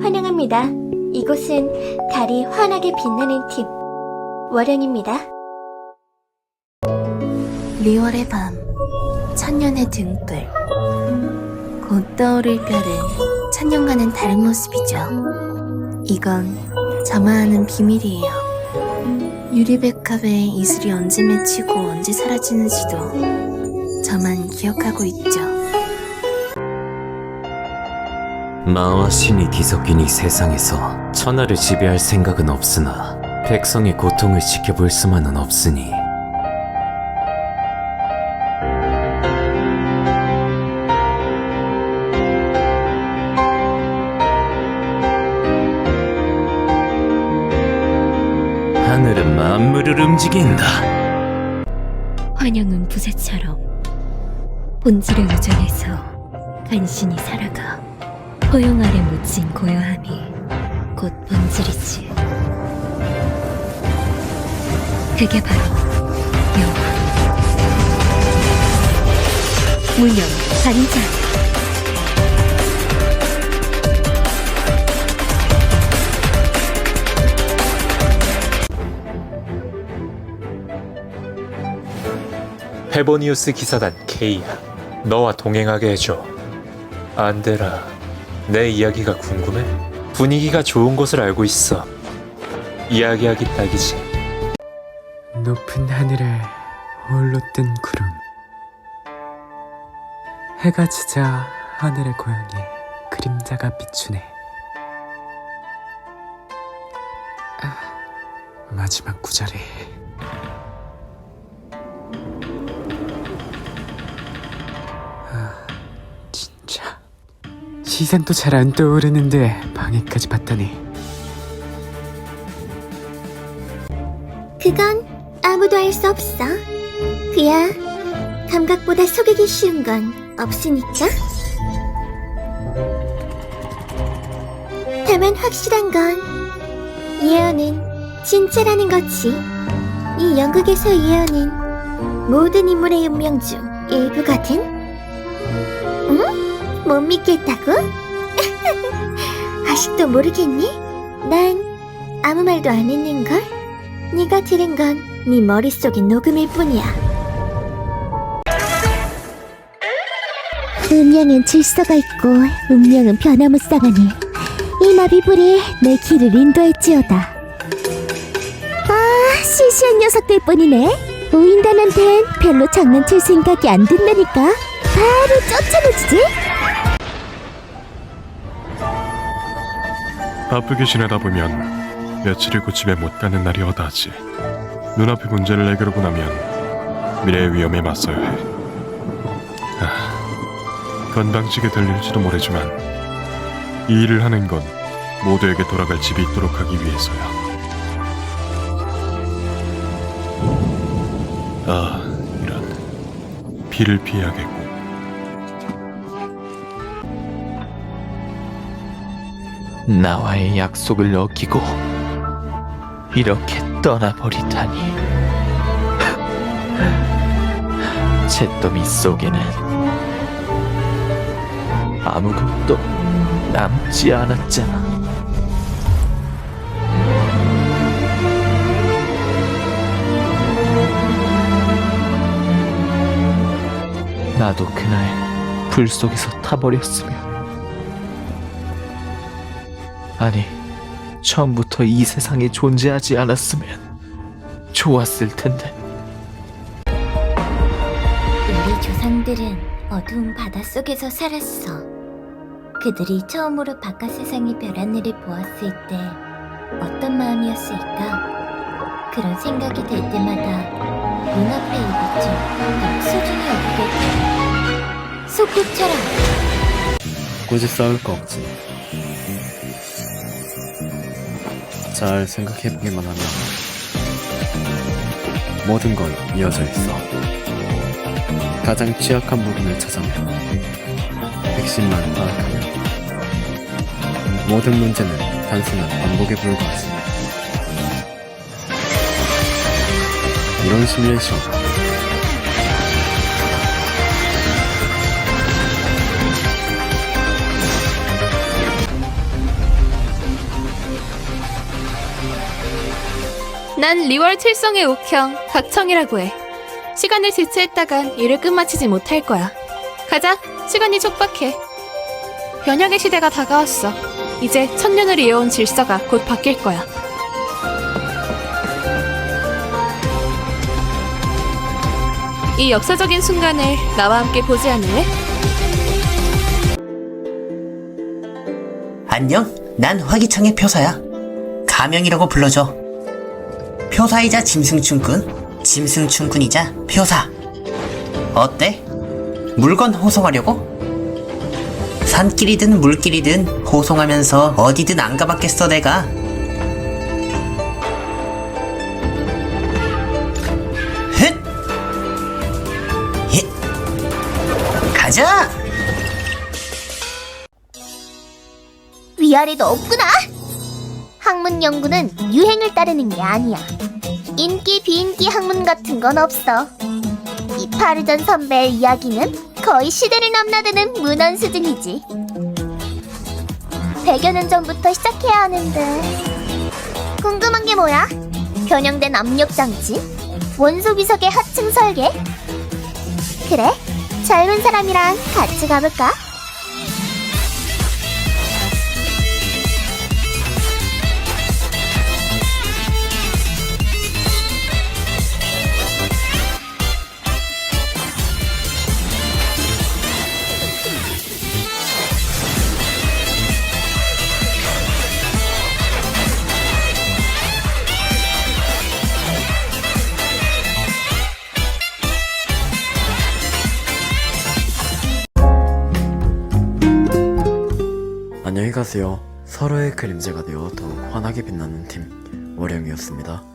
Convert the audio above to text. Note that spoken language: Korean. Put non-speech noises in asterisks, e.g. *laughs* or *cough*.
환영합니다. 이곳은 달이 환하게 빛나는 팁. 월영입니다. 리월의 밤, 천년의 등불. 곧 떠오를 별은 천년과는 다른 모습이죠. 이건 저만 아는 비밀이에요. 유리백합에 이슬이 언제 맺히고 언제 사라지는지도 저만 기억하고 있죠. 마와 신이 뒤섞인 이 세상에서 천하를 지배할 생각은 없으나 백성의 고통을 지켜볼 수만은 없으니 하늘은 만물을 움직인다. 환영은 부세처럼 본질을 의존해서 간신히 살아가 포용 아래 묻힌 고요함이 곧 본질이지. 그게 바로 여화. 무념 반장 페보니우스 기사단 케이야 너와 동행하게 해줘. 안데라 내 이야기가 궁금해? 분위기가 좋은 곳을 알고 있어. 이야기하기 딱이지. 높은 하늘에 홀로 뜬 구름. 해가 지자 하늘의 고향에 그림자가 비추네. 아, 마지막 구절에 시선도 잘 안 떠오르는데 방해까지 받다니 그건 아무도 알 수 없어. 그야 감각보다 속이기 쉬운 건 없으니까. 다만 확실한 건 예언은 진짜라는 거지. 이 연극에서 예언은 모든 인물의 운명 중 일부거든. 응? 못 믿겠다고? *laughs* 아직도 모르겠니? 난 아무 말도 안 했는걸? 네가 들은 건 네 머릿속의 녹음일 뿐이야. 음양엔 질서가 있고 운명은 변화무쌍하니 이 나비불이 내 길을 인도할지어다. 아, 시시한 녀석들 뿐이네. 우인단한텐 별로 장난칠 생각이 안 든다니까. 바로 쫓아내주지. 바쁘게 지내다 보면 며칠이고 집에 못 가는 날이 허다하지. 눈앞의 문제를 해결하고 나면 미래의 위험에 맞서야 해. 아, 건방지게 들릴지도 모르지만 이 일을 하는 건 모두에게 돌아갈 집이 있도록 하기 위해서야. 아, 이런. 비를 피해야겠고. 나와의 약속을 어기고 이렇게 떠나버리다니. *laughs* 잿더미 속에는 아무것도 남지 않았잖아. 나도 그날 불 속에서 타버렸으면 아니, 처음부터 이 세상에 존재하지 않았으면 좋았을 텐데. 우리 조상들은 어두운 바닷속에서 살았어. 그들이 처음으로 바깥 세상의 별하늘을 보았을 때 어떤 마음이었을까? 그런 생각이 들 때마다 이빛을 더욱 소중히 여기게 돼. 속국처럼 굳이 싸울 거 없지. 잘 생각해보기만 하면 모든 건 이어져 있어. 가장 취약한 부분을 찾아내 핵심만 파악하면 모든 문제는 단순한 반복에 불과하지. 이런 시뮬레이션 난 리월 칠성의 옥형 각청이라고 해. 시간을 지체했다간 일을 끝마치지 못할 거야. 가자. 시간이 촉박해. 변혁의 시대가 다가왔어. 이제 천년을 이어온 질서가 곧 바뀔 거야. 이 역사적인 순간을 나와 함께 보지 않을래? 안녕, 난 화기청의 표사야. 가명이라고 불러줘. 표사이자 짐승춘꾼, 짐승춘꾼이자 표사. 어때? 물건 호송하려고? 산길이든 물길이든 호송하면서 어디든 안 가봤겠어 내가. 헥! 헥! 가자! 위아래도 없구나. 학문 연구는 유행을 따르는 게 아니야. 인기 비인기 학문 같은 건 없어. 이 파르전 선배의 이야기는 거의 시대를 넘나드는 문헌 수준이지. 100여 년 전부터 시작해야 하는데 궁금한 게 뭐야? 변형된 압력 장치? 원소 비석의 하층 설계? 그래, 젊은 사람이랑 같이 가볼까? 안녕히 가세요. 서로의 그림자가 되어 더욱 환하게 빛나는 팀, 월영이었습니다.